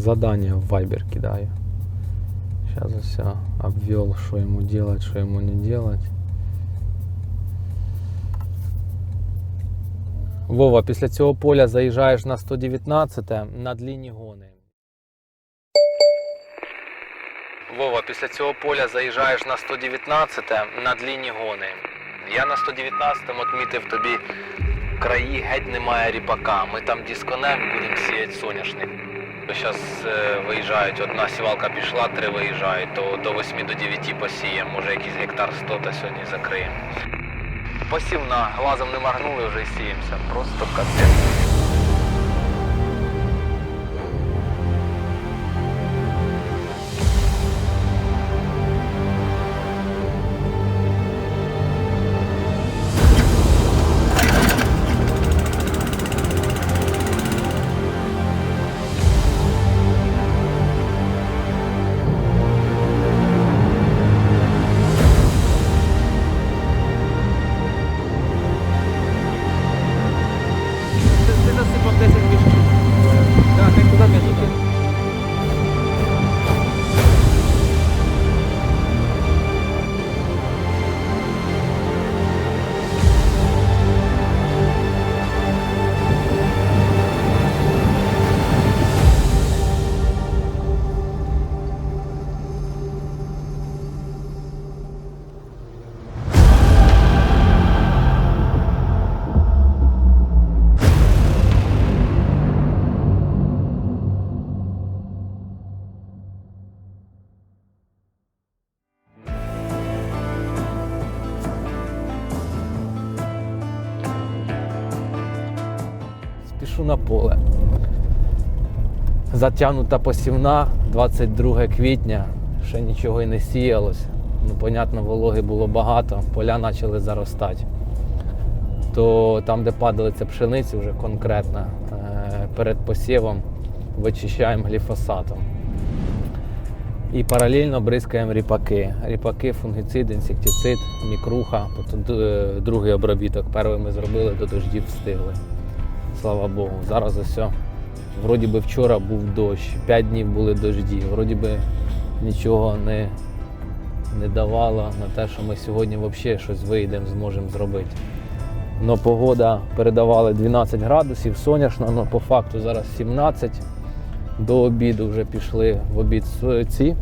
задание в Viber кидаю. Сейчас все обвел, что ему делать, что ему не делать. Вова, після цього поля заїжджаєш на 119 на длінні гони. Вова, після цього поля заїжджаєш на 119 на длінні гони. Я на 119 відмітив тобі краї геть немає ріпака. Ми там дисконем будемо сіяти соняшник. Зараз виїжджають, одна сівалка пішла, три виїжджають, то до 8 до 9 посіємо, може якийсь гектар 100 та сьогодні закриємо. Посів на глазом не моргнули, вже сіємося. Просто капець. На поле. Затягнута посівна, 22 квітня, ще нічого і не сіялось. Ну, понятно, вологи було багато, поля почали заростати. То там, де падали це пшениці, вже конкретно, е, перед посівом вичищаємо гліфосатом. І паралельно бризкаємо ріпаки. Ріпаки, фунгіцид, інсектицид, мікруха. Е, другий обробіток. Перший ми зробили, до дождів встигли. Слава Богу. Зараз ось. Вроді би вчора був дощ, 5 днів були дожді. Вроді би нічого не, не давало на те, що ми сьогодні взагалі щось вийдемо, зможемо зробити. Но погода передавала 12 градусів, сонячно, але по факту зараз 17. До обіду вже пішли в обід ці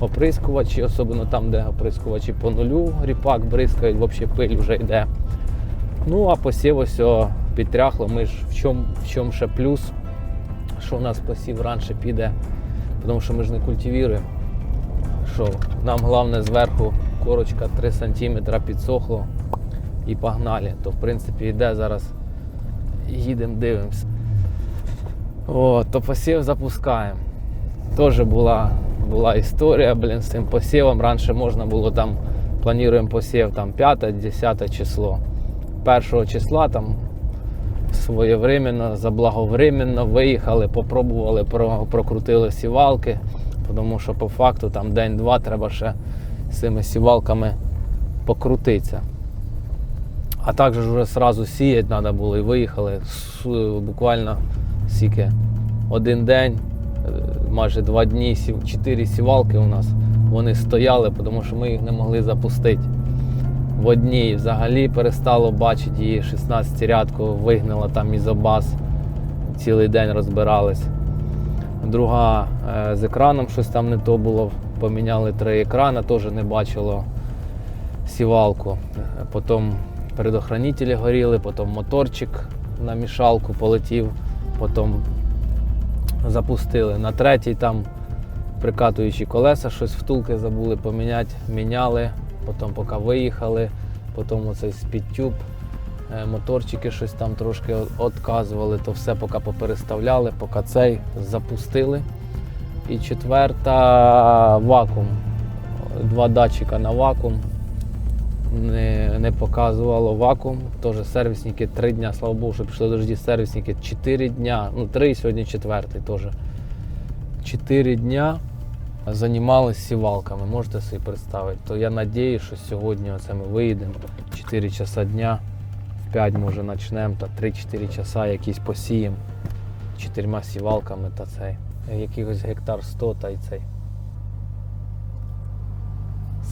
оприскувачі, особливо там, де оприскувачі по нулю, ріпак бризкають, взагалі пиль вже йде. Ну, а посів ось підтряхло. Ми ж в чому в чому ще плюс, що у нас посів раніше піде, тому що ми ж не культивіруємо. Що нам головне зверху корочка 3 см підсохло і погнали. То в принципі йде зараз. Їдемо, дивимося. О, то посів запускаємо. Теж була, була історія блін, з цим посівом. Раніше можна було там, плануємо посів там 5-10 число. Першого числа там своєвременно, заблаговременно виїхали, попробували, прокрутили сівалки, тому що по факту там день-два треба ще з цими сівалками покрутитися. А також вже одразу сіяти треба було і виїхали буквально скільки один день, е, майже два дні, чотири сівалки у нас. Вони стояли, тому що ми їх не могли запустити. В одній взагалі перестало бачити її 16 рядку, вигнала там ізобас, цілий день розбирались. Друга е, з екраном щось там не то було. Поміняли три екрани, теж не бачило сівалку. Е, Потім предохранителі горіли, потім моторчик на мішалку полетів, потім запустили. На третій там прикатуючі колеса, щось втулки забули поміняти, міняли, потім поки виїхали, потім оцей спідтюб, е, моторчики щось там трошки відказували, то все поки попереставляли, поки цей запустили. І четверта вакуум. Два датчика на вакуум. Не, не показувало вакуум. Теж сервісники три дня, слава Богу, що пішли дожді сервісники. Чотири дня, ну три, сьогодні четвертий теж. Чотири дня займалися сівалками, можете собі представити. То я сподіваюся, що сьогодні оце ми виїдемо 4 часа дня, в 5 може почнемо, та 3-4 часа якісь посіємо чотирма сівалками та цей. якихось гектар 100 та й цей.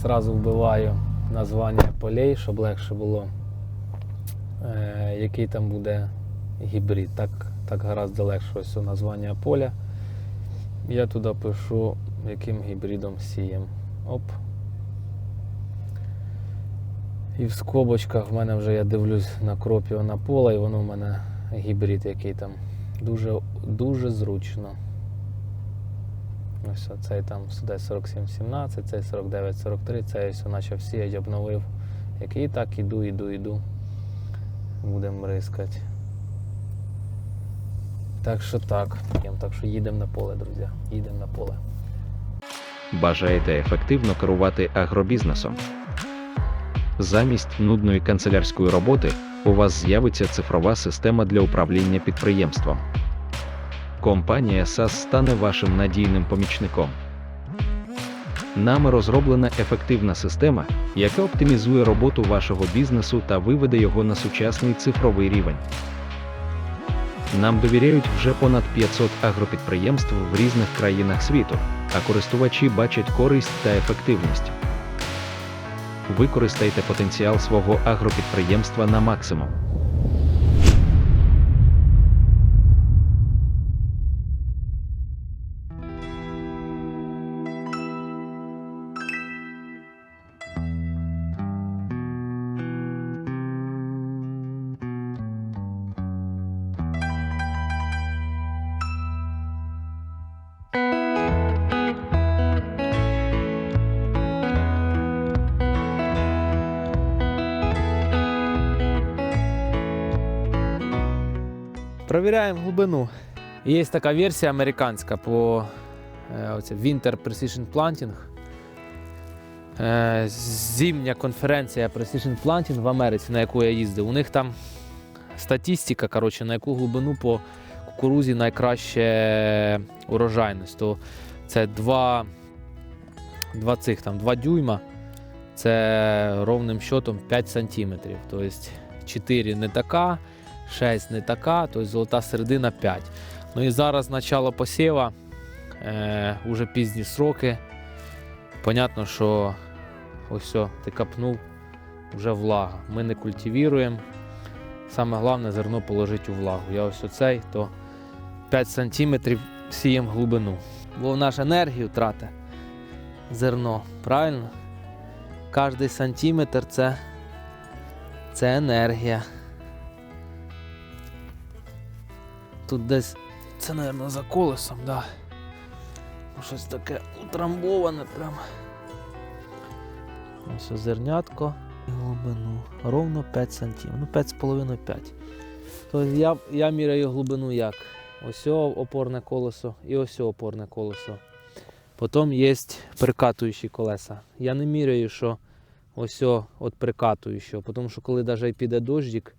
Сразу вбиваю названня полей, щоб легше було. Е, який там буде гібрид. Так, так гаразд легше ось у названня поля. Я туди пишу, яким гібридом сієм. Оп. І в скобочках в мене вже я дивлюсь на кропіо на поле, і воно в мене гібрид який там. Дуже, дуже зручно. Ось цей там сюди 4717, цей 4943, цей ось почав сіяти, обновив. Який так іду, іду, іду. Будемо рискати. Так що так. Так що їдемо на поле, друзі. Їдемо на поле. Бажаєте ефективно керувати агробізнесом? Замість нудної канцелярської роботи у вас з'явиться цифрова система для управління підприємством. Компанія SAS стане вашим надійним помічником. Нами розроблена ефективна система, яка оптимізує роботу вашого бізнесу та виведе його на сучасний цифровий рівень. Нам довіряють вже понад 500 агропідприємств в різних країнах світу, а користувачі бачать користь та ефективність. Використайте потенціал свого агропідприємства на максимум. Провіряємо глибину. Є така версія американська по е, оце, Winter Precision Planting. Е, зимня конференція Precision Planting в Америці, на яку я їздив. У них там статистика, коротше, на яку глибину по кукурузі найкраще урожайність. То це 2, 2 цих там 2 дюйма. Це ровним счетом 5 сантиметрів. Тобто 4 не така. 6 не така, тобто золота середина 5. Ну і зараз начало посіва, е, уже пізні сроки. Понятно, що ось все, ти капнув, вже влага. Ми не культивіруємо. Саме головне зерно положити у влагу. Я ось оцей, то 5 см сіємо глибину. Бо в ж енергію тратить зерно, правильно? Кожний сантиметр це, це енергія. Тут десь це, мабуть, за колесом, да. Ну, Щось таке утрамбоване прям. Ось зернятко і глибину. Ровно 5 см. Ну 5,5-5. Тобто я, я міряю глибину як? Ось опорне колесо і ось опорне колесо. Потім є прикатуючі колеса. Я не міряю, що ось от прикатуючого, тому що коли навіть піде дощик,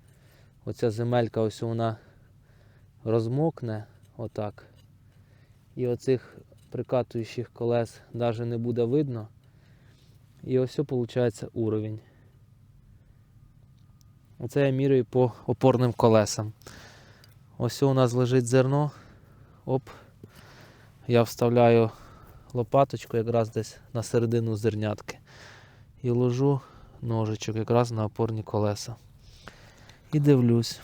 оця земелька ось вона розмокне отак. І оцих прикатуючих колес навіть не буде видно. І ось виходить уровень. Оце я міряю по опорним колесам. Ось у нас лежить зерно. Оп. Я вставляю лопаточку якраз десь на середину зернятки. І ложу ножичок якраз на опорні колеса. І дивлюсь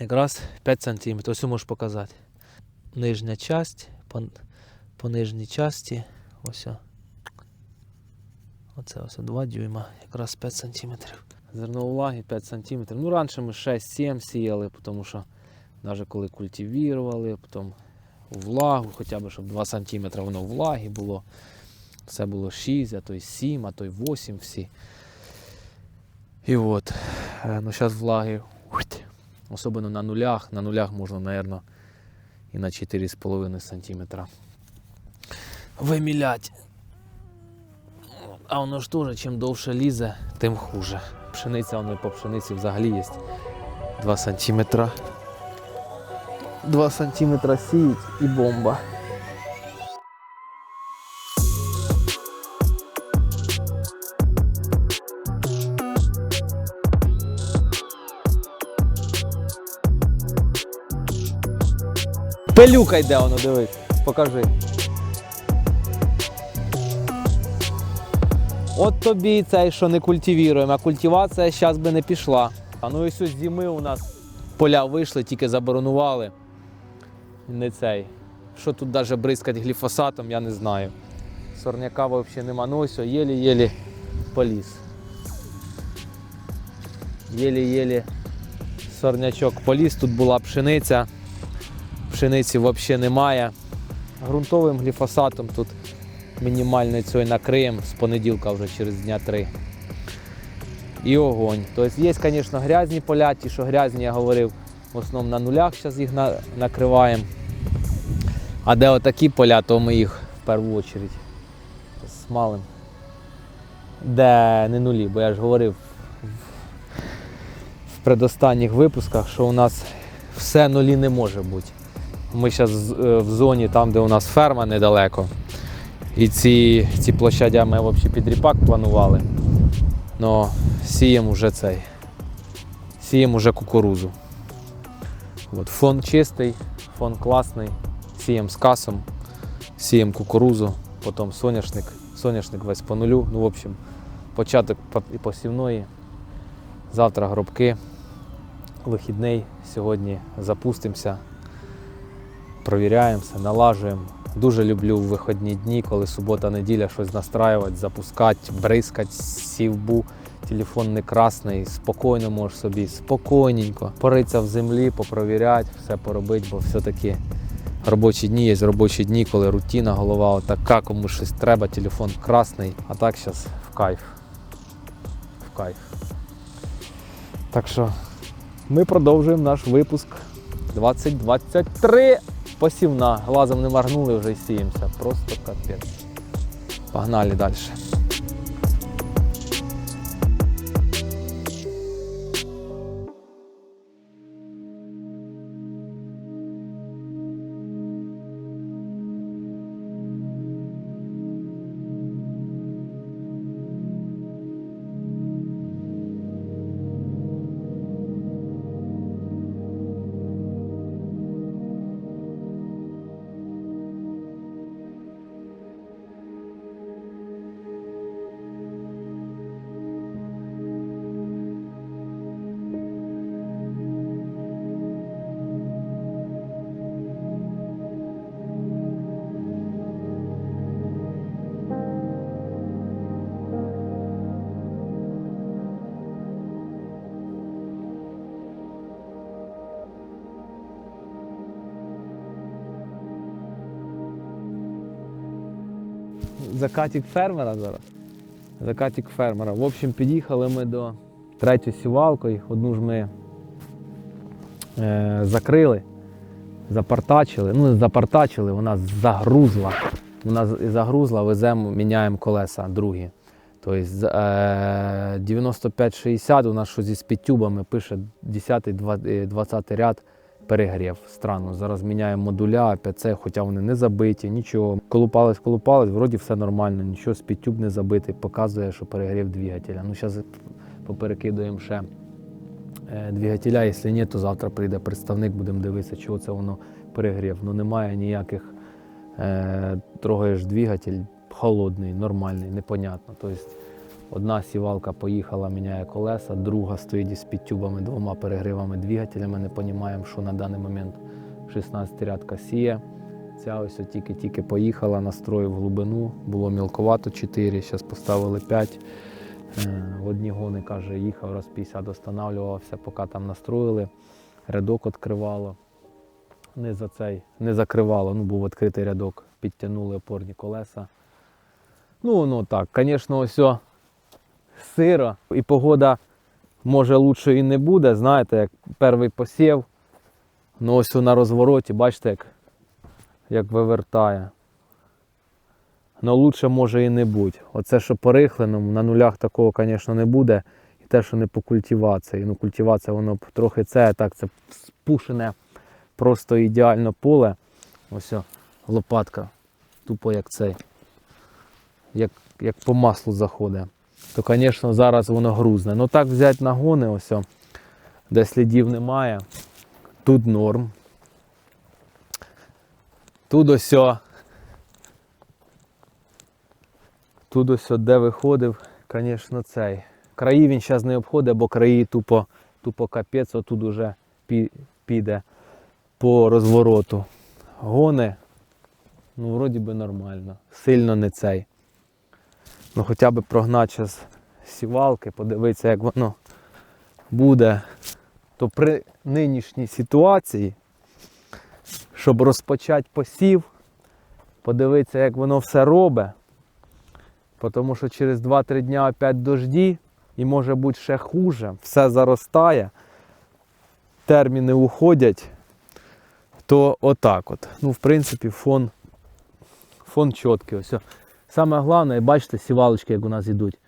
якраз 5 см. Ось можеш показати. Нижня часть, по, по нижній часті, ось. Оце ось 2 дюйма, якраз 5 см. Зерно влаги 5 см. Ну, раніше ми 6-7 сіяли, тому що навіть коли культивірували, потім влагу, хоча б щоб 2 см воно влаги було. Це було 6, а то й 7, а то й 8 всі. І от, е, ну зараз влаги Особливо на нулях. На нулях можна, мабуть, і на 4,5 см вимілять. А воно ж теж, чим довше лізе, тим хуже. Пшениця воно по пшениці взагалі є 2 см. 2 см сіють і бомба. Пилюка йде воно, дивись. покажи. От тобі цей, що не культивіруємо, а культивація зараз би не пішла. А ну і ось з зими у нас поля вийшли, тільки заборонували. Не цей. Що тут навіть бризкати гліфосатом, я не знаю. Сорняка взагалі нема. Ну ось, єлі-єлі поліз. Єлі-єлі сорнячок поліз. Тут була пшениця. Пшениці взагалі немає. Грунтовим гліфосатом тут мінімальний цей накриємо з понеділка вже через дня три. І огонь. Тобто є, звісно, грязні поля, ті, що грязні, я говорив, в основному на нулях зараз їх на- накриваємо. А де отакі поля, то ми їх в першу чергу смалим. Де не нулі, бо я ж говорив в предостанніх випусках, що у нас все нулі не може бути. Ми зараз в зоні, там, де у нас ферма недалеко. І ці, ці площадя ми взагалі під ріпак планували. Но сіємо вже цей. Сіємо вже кукурузу. От, фон чистий, фон класний. Сіємо з касом, сіємо кукурузу, потім соняшник. Соняшник весь по нулю. Ну, в общем, початок посівної. Завтра гробки. Вихідний. Сьогодні запустимося, провіряємося, налажуємо. Дуже люблю в вихідні дні, коли субота-неділя щось настраювати, запускати, бризкати, сівбу. Телефон не красний, спокійно можеш собі, спокійненько поритися в землі, попровіряти, все поробити, бо все-таки робочі дні є робочі дні, коли рутина, голова отака, кому щось треба, телефон красний, а так зараз в кайф. В кайф. Так що ми продовжуємо наш випуск 2023 посівна. Глазом не моргнули, вже сіємося. Просто капець. Погнали далі. Закатик фермера зараз. Закатик фермера. В общем, під'їхали ми до третьої сівалки. Одну ж ми е, закрили, запартачили. Ну, запартачили, вона загрузла. Вона загрузла, веземо, міняємо колеса другі. Тобто е, 95-60 у нас що зі спідтюбами пише 10-20 ряд перегрів. Странно. Зараз міняємо модуля, АПЦ, хоча вони не забиті, нічого. Колупались, колупались, вроді все нормально, нічого, спідтюб не забитий, показує, що перегрів двигателя. Ну, зараз поперекидуємо ще е, двигателя, якщо ні, то завтра прийде представник, будемо дивитися, чого це воно перегрів. Ну немає ніяких, е, трогаєш двигатель, холодний, нормальний, непонятно. Тобто одна сівалка поїхала, міняє колеса, друга стоїть із підтюбами, двома перегривами двигателями. Не розуміємо, що на даний момент 16 рядка сіє. Ця ось тільки-тільки поїхала, настроїв глибину, було мілковато 4, зараз поставили 5. Е, В одні гони, каже, їхав, раз 50 останавливався, поки там настроїли, рядок відкривало. Не за цей, не закривало, ну був відкритий рядок, підтягнули опорні колеса. Ну, воно так, звісно, ось сиро, і погода може лучше і не буде. Знаєте, як перший посів, ну ось на розвороті, бачите, як, як вивертає. Ну лучше може і не бути. Оце, що по рихленому, на нулях такого, звісно, не буде. І те, що не по культивації. Ну, культивація, воно трохи це, так це спушене, просто ідеально поле. Ось лопатка, тупо як цей, як, як по маслу заходить. То, звісно, зараз воно грузне. Ну так взяти нагони, ось, де слідів немає. Тут норм. Тут ось. Тут ось, де виходив, звісно, цей. Краї він зараз не обходить, бо краї тупо, тупо капець, отут уже піде по розвороту. Гони, ну, вроді би нормально. Сильно не цей. Ну хоча б прогнати зараз сівалки, подивитися, як воно буде. То при нинішній ситуації, щоб розпочати посів, подивитися, як воно все робить. Тому що через 2-3 дня опять дожді і може бути ще хуже, все заростає, терміни уходять, то отак от. Ну, в принципі, фон, фон чіткий. Ось. Саме головне, бачите, сівалочки, як у нас йдуть.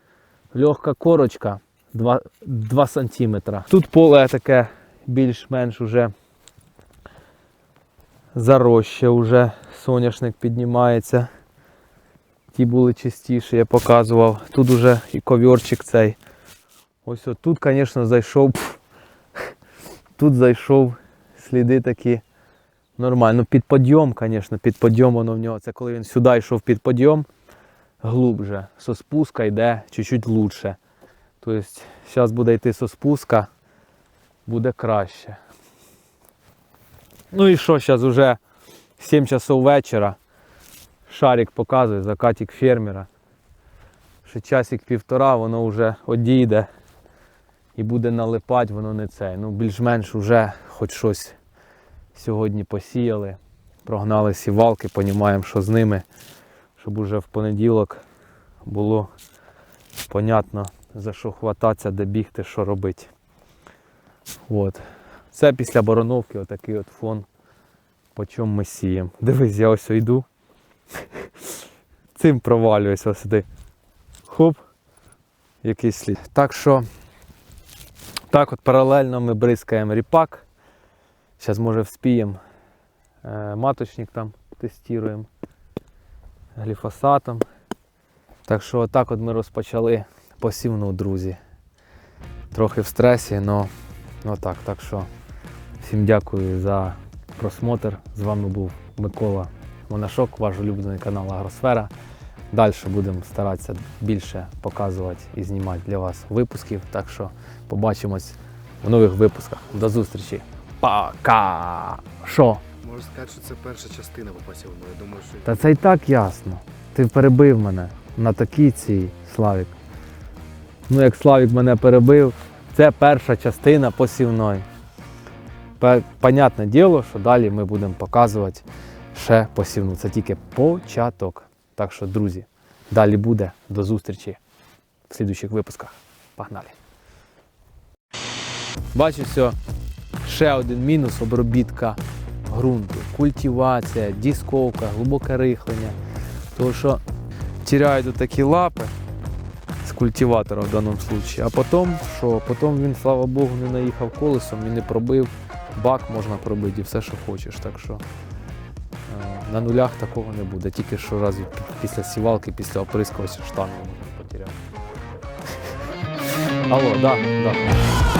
Легка корочка 2, 2 см. Тут поле таке більш-менш уже заросше, вже соняшник піднімається. Ті були чистіші, я показував. Тут уже і ковірчик цей. Ось от тут, звісно, зайшов. Тут зайшов сліди такі нормально. Під подйом, звісно, під подйом воно в нього. Це коли він сюди йшов під подйом, глубже. Со спуска йде чуть-чуть лучше. Тобто, зараз буде йти со спуска, буде краще. Ну і що, зараз вже 7 часов вечора. Шарик показує, закатик фермера. Ще часик півтора, воно вже одійде і буде налипати, воно не це. Ну, більш-менш вже хоч щось сьогодні посіяли, прогнали сівалки, понімаємо, що з ними, щоб уже в понеділок було понятно, за що хвататися, де бігти, що робити. От. Це після бороновки отакий от фон, по чому ми сіємо. Дивись, я ось йду. Цим провалююся сюди. Хоп. Якийсь слід. Так що, так от паралельно ми бризкаємо ріпак. Зараз може вспіємо. Е, маточник там тестуємо гліфосатом. Так що отак от ми розпочали посівну, друзі. Трохи в стресі, але отак. Так що всім дякую за просмотр. З вами був Микола Монашок, ваш улюблений канал Агросфера. Далі будемо старатися більше показувати і знімати для вас випусків. Так що побачимось в нових випусках. До зустрічі. Пока! Що? Можу сказати, що це перша частина по. Я думаю, що Та це і так ясно. Ти перебив мене на такій цій Славік. Ну, як Славік мене перебив, це перша частина посівної. Понятне діло, що далі ми будемо показувати ще посівну. Це тільки початок. Так що, друзі, далі буде. До зустрічі в слідуючих випусках. Погнали! Бачу, все, ще один мінус обробітка ґрунту. Культивація, дісковка, глибоке рихлення. Тому що тіряють такі лапи з культиватора в даному випадку, а потім, що потім він, слава Богу, не наїхав колесом і не пробив. Бак можна пробити і все, що хочеш. Так що е, на нулях такого не буде. Тільки що раз після сівалки, після оприскувача штангу можна потеряти. Алло, да, да.